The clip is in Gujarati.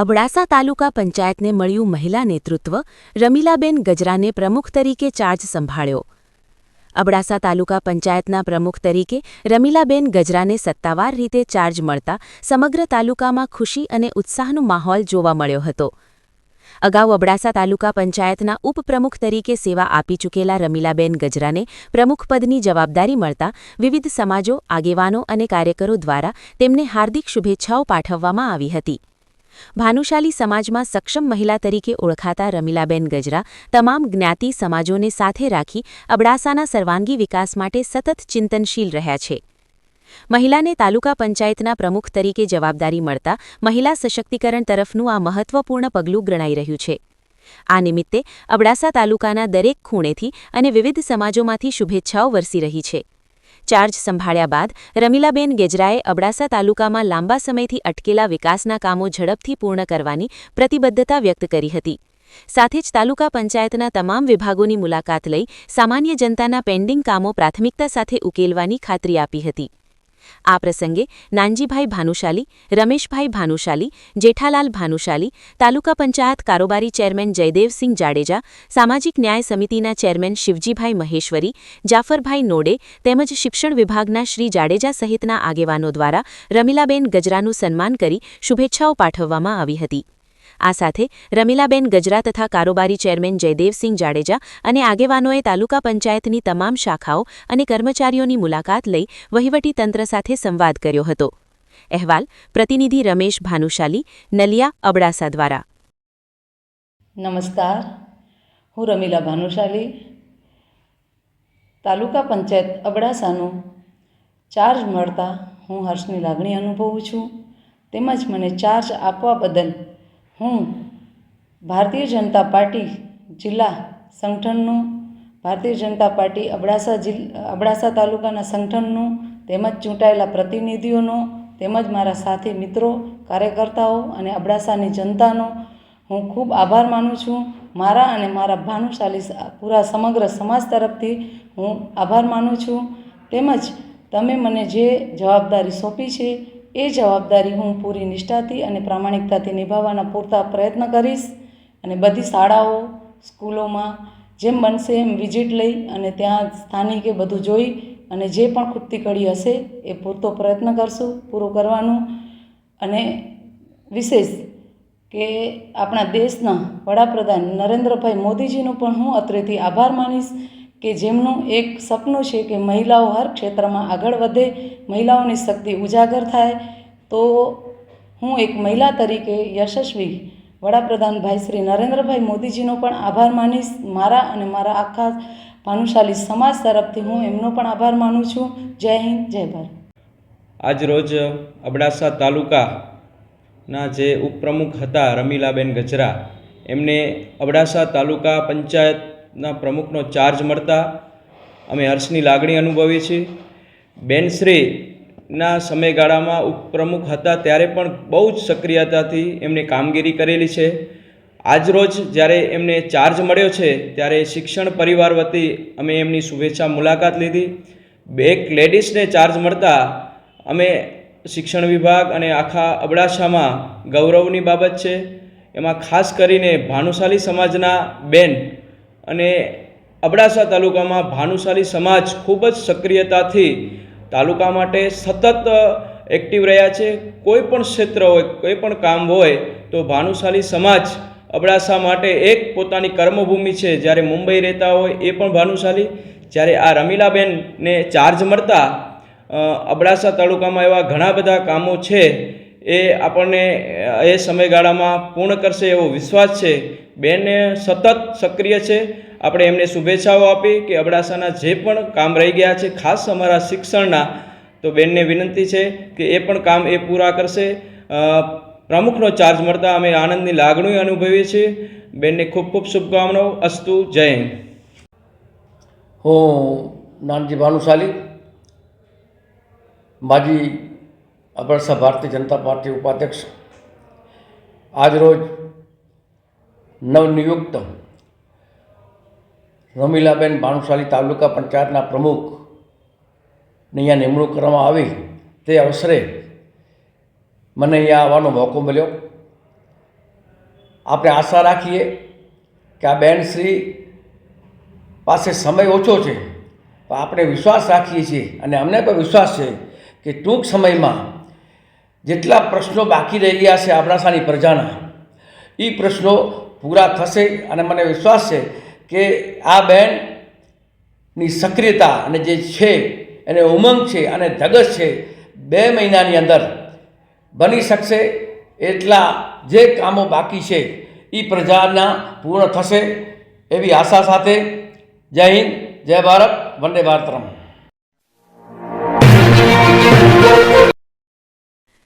અબડાસા તાલુકા પંચાયતને મળ્યું મહિલા નેતૃત્વ, રમીલાબેન ગજરાને પ્રમુખ તરીકે ચાર્જ સંભાળ્યો. અબડાસા તાલુકા પંચાયતના પ્રમુખ તરીકે રમીલાબેન ગજરાને સત્તાવાર રીતે ચાર્જ મળતા સમગ્ર તાલુકામાં ખુશી અને ઉત્સાહનો માહોલ જોવા મળ્યો હતો. અગાઉ અબડાસા તાલુકા પંચાયતના ઉપપ્રમુખ તરીકે સેવા આપી ચૂકેલા રમીલાબેન ગજરાને પ્રમુખપદની જવાબદારી મળતા વિવિધ સમાજો, આગેવાનો અને કાર્યકરો દ્વારા તેમને હાર્દિક શુભેચ્છાઓ પાઠવવામાં આવી હતી. ભાનુશાલી સમાજમાં સક્ષમ મહિલા તરીકે ઓળખાતા રમીલાબેન ગજરા તમામ જ્ઞાતિ સમાજોને સાથે રાખી અબડાસાના સર્વાંગી વિકાસ માટે સતત ચિંતનશીલ રહ્યા છે. મહિલાને તાલુકા પંચાયતના પ્રમુખ તરીકે જવાબદારી મળતા મહિલા સશક્તિકરણ તરફનું આ મહત્વપૂર્ણ પગલું ગણાઈ રહ્યું છે. આ નિમિત્તે અબડાસા તાલુકાના દરેક ખૂણેથી અને વિવિધ સમાજોમાંથી શુભેચ્છાઓ વરસી રહી છે. ચાર્જ સંભાળ્યા બાદ રમીલાબેન ગેજરાએ અબડાસા તાલુકામાં લાંબા સમયથી અટકેલા વિકાસના કામો ઝડપથી પૂર્ણ કરવાની પ્રતિબદ્ધતા વ્યક્ત કરી હતી. સાથે જ તાલુકા પંચાયતના તમામ વિભાગોની મુલાકાત લઈ સામાન્ય જનતાના પેન્ડિંગ કામો પ્રાથમિકતા સાથે ઉકેલવાની ખાતરી આપી હતી. આ પ્રસંગે નાનજીભાઈ ભાનુશાલી, રમેશભાઈ ભાનુશાલી, જેઠાલાલ ભાનુશાલી, તાલુકા પંચાયત કારોબારી ચેરમેન જયદેવસિંહ જાડેજા, સામાજિક ન્યાય સમિતિના ચેરમેન શિવજીભાઈ મહેશ્વરી, જાફરભાઈ નોડે તેમજ શિક્ષણ વિભાગના શ્રી જાડેજા સહિતના આગેવાનો દ્વારા રમીલાબેન ગજરાનું સન્માન કરી શુભેચ્છાઓ પાઠવવામાં આવી હતી. આ સાથે રમીલાબેન ગજરા તથા કારોબારી ચેરમેન જયદેવસિંહ જાડેજા અને આગેવાનોએ તાલુકા પંચાયતની તમામ શાખાઓ અને કર્મચારીઓની મુલાકાત લઈ વહીવટી તંત્ર સાથે સંવાદ કર્યો હતો. અહેવાલ, પ્રતિનિધિ રમેશ ભાનુશાલી, નલિયા અબડાસા દ્વારા. નમસ્કાર. હું રમીલા ભાનુશાલી. તાલુકા પંચાયત અબડાસાનું ચાર્જ મળતા હું હર્ષની લાગણી અનુભવું છું. તેમજ મને ચાર્જ આપવા બદલ હું ભારતીય જનતા પાર્ટી જિલ્લા સંગઠનનું ભારતીય જનતા પાર્ટી અબડાસા જિલ્, અબડાસા તાલુકાના સંગઠનનું તેમજ ચૂંટાયેલા પ્રતિનિધિઓનો તેમજ મારા સાથી મિત્રો, કાર્યકર્તાઓ અને અબડાસાની જનતાનો હું ખૂબ આભાર માનું છું. મારા અને મારા ભાનુશાલી પૂરા સમગ્ર સમાજ તરફથી હું આભાર માનું છું. તેમજ તમે મને જે જવાબદારી સોંપી છે એ જવાબદારી હું પૂરી નિષ્ઠાથી અને પ્રામાણિકતાથી નિભાવવાના પૂરતા પ્રયત્ન કરીશ અને બધી શાળાઓ, સ્કૂલોમાં જેમ બનશે એમ વિઝિટ લઈ અને ત્યાં સ્થાનિકે બધું જોઈ અને જે પણ ખૂટતી કડી હશે એ પૂરતો પ્રયત્ન કરશું, પૂરું કરવાનું. અને વિશેષ કે આપણા દેશના વડાપ્રધાન નરેન્દ્રભાઈ મોદીજીનો પણ હું અત્રેથી આભાર માનીશ કે જેમનું એક સપનું છે કે મહિલાઓ હર ક્ષેત્રમાં આગળ વધે, મહિલાઓની શક્તિ ઉજાગર થાય, તો હું એક મહિલા તરીકે યશસ્વી વડાપ્રધાન ભાઈ શ્રી નરેન્દ્રભાઈ મોદીજીનો પણ આભાર માનીશ. મારા અને મારા આખા ભાનુશાલી સમાજ તરફથી હું એમનો પણ આભાર માનું છું. જય હિન્દ, જય ભારત. આજ રોજ અબડાસા તાલુકાના જે ઉપપ્રમુખ હતા રમીલાબેન ગજરા, એમને અબડાસા તાલુકા પંચાયતના પ્રમુખનો ચાર્જ મળતા અમે હર્ષની લાગણી અનુભવી છીએ. બેનશ્રીના સમયગાળામાં ઉપપ્રમુખ હતા ત્યારે પણ બહુ જ સક્રિયતાથી એમણે કામગીરી કરેલી છે. આજરોજ જ્યારે એમને ચાર્જ મળ્યો છે ત્યારે શિક્ષણ પરિવાર વતી અમે એમની શુભેચ્છા મુલાકાત લીધી. બે લેડીઝને ચાર્જ મળતા અમે શિક્ષણ વિભાગ અને આખા અબડાસામાં ગૌરવની બાબત છે. એમાં ખાસ કરીને ભાનુશાલી સમાજના બેન અને અબડાસા તાલુકામાં ભાનુશાલી સમાજ ખૂબ જ સક્રિયતાથી તાલુકા માટે સતત એક્ટિવ રહ્યા છે. કોઈ પણ ક્ષેત્ર હોય, કોઈ પણ કામ હોય, તો ભાનુશાલી સમાજ અબડાસા માટે એક પોતાની કર્મભૂમિ છે. જ્યારે મુંબઈ રહેતા હોય, એ પણ ભાનુશાલી. જ્યારે આ રમીલાબેનને ચાર્જ મળતા અબડાસા તાલુકામાં એવા ઘણા બધા કામો છે એ આપણને એ સમયગાળામાં પૂર્ણ કરશે એવો વિશ્વાસ છે. બેન સતત સક્રિય છે. આપણે એમને શુભેચ્છાઓ આપી કે અબડાસાના જે પણ કામ રહી ગયા છે, ખાસ અમારા શિક્ષણના, તો બેનને વિનંતી છે કે એ પણ કામ એ પૂરા કરશે. પ્રમુખનો ચાર્જ મળતા અમે આનંદની લાગણી અનુભવીએ છીએ. બેનને ખૂબ ખૂબ શુભકામનાઓ. અસ્તુ. જય હું નાનજી ભાનુશાલી, માજી અબડાસા ભારતીય જનતા પાર્ટી ઉપાધ્યક્ષ. આજરોજ નવનિયુક્ત રમીલાબેન ભાનુશાલી તાલુકા પંચાયતના પ્રમુખની અહીંયા નિમણૂક કરવામાં આવી. તે અવસરે મને અહીંયા આવવાનો મોકો મળ્યો. આપણે આશા રાખીએ કે આ બેન શ્રી પાસે સમય ઓછો છે. પણ આપણે વિશ્વાસ રાખીએ છીએ અને અમને પણ વિશ્વાસ છે કે ટૂંક સમયમાં જેટલા પ્રશ્નો બાકી રહી ગયા છે અબડાસાની પ્રજાના એ પ્રશ્નો પૂરા થશે અને મને વિશ્વાસ છે કે આ બેનની સક્રિયતા અને જે છે, એને ઉમંગ છે અને ધગસ છે, બે મહિનાની અંદર બની શકશે. એટલા જે કામો બાકી છે એ પ્રજાના પૂર્ણ થશે એવી આશા સાથે જય હિન્દ, જય ભારત, વંદે ભારતરમ.